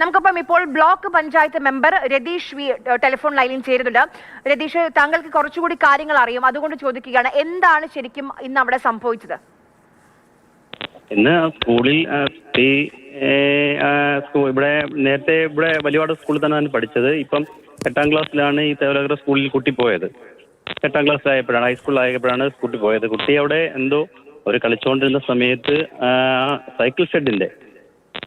നമുക്കൊപ്പം ഇപ്പോൾ block panchayat member Ratheesh V telephone ലൈനിൽ ചേരുന്നുണ്ട്. രതീഷ് താങ്കൾക്ക് കുറച്ചുകൂടി കാര്യങ്ങൾ അറിയും. അതുകൊണ്ട് ചോദിക്കുകയാണ് എന്താണ് ശരിക്കും ഇന്ന് അവിടെ സംഭവിച്ചത്? ഇന്ന് സ്കൂളിൽ ഇവിടെ നേരത്തെ ഇവിടെ വലിയപാട് സ്കൂളിൽ തന്നെയാണ് പഠിച്ചത്. ഇപ്പം എട്ടാം ക്ലാസ്സിലാണ് ഈ തേവലകര സ്കൂളിൽ കുട്ടി പോയത്. എട്ടാം ക്ലാസ്സിലായപ്പോഴാണ് ഹൈസ്കൂളിലായപ്പോഴാണ് കുട്ടി പോയത്. കുട്ടി അവിടെ എന്തോ ഒരു കളിച്ചുകൊണ്ടിരുന്ന സമയത്ത് സൈക്കിൾ ഷെഡിന്റെ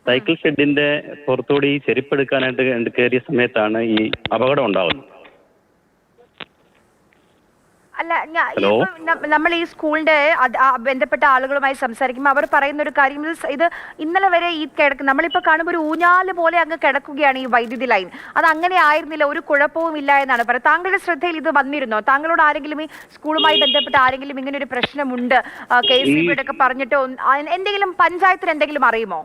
സൈക്കിൾ ഷെഡിന്റെ പുറത്തുകൂടി ഈ ചെരുപ്പ് എടുക്കാനായിട്ട് കയറിയ സമയത്താണ് ഈ അപകടം ഉണ്ടാവുന്നത്. അല്ല നമ്മൾ ഈ സ്കൂളിന്റെ ബന്ധപ്പെട്ട ആളുകളുമായി സംസാരിക്കുമ്പോൾ അവർ പറയുന്ന ഒരു കാര്യം ഇത് ഇന്നലെ വരെ ഈ കിടക്ക് നമ്മളിപ്പോൾ കാണുമ്പോൾ ഒരു ഊഞ്ഞാൽ പോലെ അങ്ങ് കിടക്കുകയാണ് ഈ വൈദ്യുതി ലൈൻ. അത് അങ്ങനെ ആയിരുന്നില്ല ഒരു കുഴപ്പവും ഇല്ല എന്നാണ് പറയുന്നത്. താങ്കളുടെ ശ്രദ്ധയിൽ ഇത് വന്നിരുന്നോ? താങ്കളോട് ആരെങ്കിലും ഈ സ്കൂളുമായി ബന്ധപ്പെട്ട ആരെങ്കിലും ഇങ്ങനെ ഒരു പ്രശ്നമുണ്ട് കെ എസ് സി ഒക്കെ പറഞ്ഞിട്ട് എന്തെങ്കിലും പഞ്ചായത്തിന് എന്തെങ്കിലും അറിയുമോ?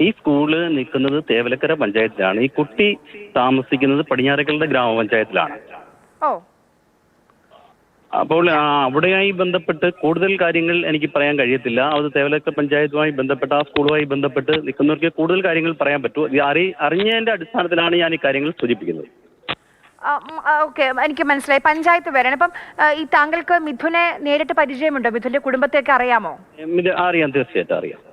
ഈ സ്കൂൾ നിൽക്കുന്നത് തേവലക്കര പഞ്ചായത്തിലാണ്. ഈ കുട്ടി താമസിക്കുന്നത് പടിഞ്ഞാറക്കലിന്റെ ഗ്രാമപഞ്ചായത്തിലാണ്. ഓ. അപ്പോൾ അവിടെയായി ബന്ധപ്പെട്ട് കൂടുതൽ കാര്യങ്ങൾ എനിക്ക് പറയാൻ കഴിയത്തില്ല. അത് തേവലക്ക പഞ്ചായത്തുമായി ബന്ധപ്പെട്ട് ആ സ്കൂളുമായി ബന്ധപ്പെട്ട് നിൽക്കുന്നവർക്ക് കൂടുതൽ കാര്യങ്ങൾ പറയാൻ പറ്റൂ. അറി അറിഞ്ഞതിന്റെ അടിസ്ഥാനത്തിലാണ് ഞാൻ ഈ കാര്യങ്ങൾ സൂചിപ്പിക്കുന്നത്. ഓക്കെ. എനിക്ക് മനസ്സിലായി. പഞ്ചായത്ത് വരണം ഇപ്പം ഈ താങ്കൾക്ക് മിഥുനെ നേരിട്ട് പരിചയമുണ്ടോ? മിഥുന്റെ കുടുംബത്തെയൊക്കെ അറിയാമോ? അറിയാം. തീർച്ചയായിട്ടും അറിയാം.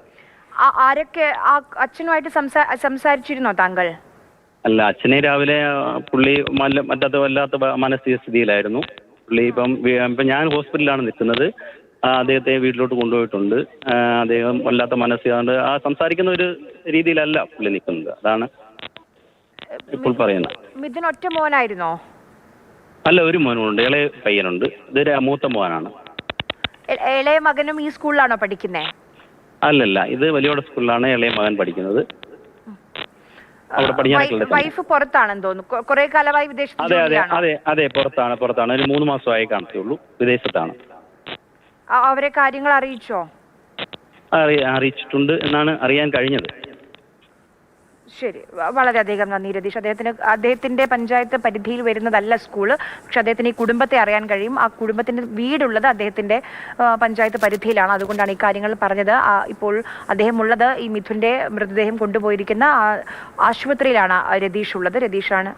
ആരൊക്കെ ആ അച്ഛനുമായിട്ട് സംസാ സംസാരിച്ചിരുന്നോ താങ്കൾ? അല്ല അച്ഛനെ രാവിലെ പുള്ളി മറ്റത് വല്ലാത്ത വ- മാനസിക സ്ഥിതിയിലായിരുന്നു. പുള്ളി ഇപ്പം ഇപ്പം ഞാൻ ഹോസ്പിറ്റലിലാണ് നിൽക്കുന്നത്. അദ്ദേഹത്തെ വീട്ടിലോട്ട് കൊണ്ടുപോയിട്ടുണ്ട്. അദ്ദേഹം വല്ലാത്ത മനസ്സിലാണ്ട് ആ സംസാരിക്കുന്ന ഒരു രീതിയിലല്ല പുള്ളി നിൽക്കുന്നത്. അതാണ് ഇപ്പോൾ പറയുന്നത്. മിഥുൻ ഒറ്റ മോനായിരുന്നോ? അല്ല ഒരു മോനുണ്ട് ഇളയ പയ്യനുണ്ട്. ഇത് മൂത്ത മോനാണ്. ഇളയ മകനും ഈ സ്കൂളിലാണോ പഠിക്കുന്നേ? അല്ലല്ല ഇത് വലിയോടെ സ്കൂളിലാണ് ഇളയ മകൻ പഠിക്കുന്നത്. വൈഫ് പുറത്താണെന്ന് തോന്നുന്നു. കുറെ കാലമായി വിദേശത്ത് അതെ അതെ അതെ അതെ പുറത്താണ് പുറത്താണ്. ഒരു മൂന്ന് മാസമായി കാണത്തുള്ളൂ വിദേശത്താണ്. അവരെ കാര്യങ്ങൾ അറിയിച്ചോ? അറി അറിയിച്ചിട്ടുണ്ട് എന്നാണ് അറിയാൻ കഴിഞ്ഞത്. ശരി. വളരെയധികം നന്ദി രതീഷ്. അദ്ദേഹത്തിന് അദ്ദേഹത്തിന്റെ പഞ്ചായത്ത് പരിധിയിൽ വരുന്നതല്ല സ്കൂൾ. പക്ഷെ അദ്ദേഹത്തിന് ഈ കുടുംബത്തെ അറിയാൻ കഴിയും. ആ കുടുംബത്തിന്റെ വീടുള്ളത് അദ്ദേഹത്തിന്റെ പഞ്ചായത്ത് പരിധിയിലാണ്. അതുകൊണ്ടാണ് ഈ കാര്യങ്ങൾ പറഞ്ഞത്. ഇപ്പോൾ അദ്ദേഹം ഉള്ളത് ഈ മിഥുന്റെ മൃതദേഹം കൊണ്ടുപോയിരിക്കുന്ന ആശുപത്രിയിലാണ് രതീഷ് ഉള്ളത്. രതീഷാണ്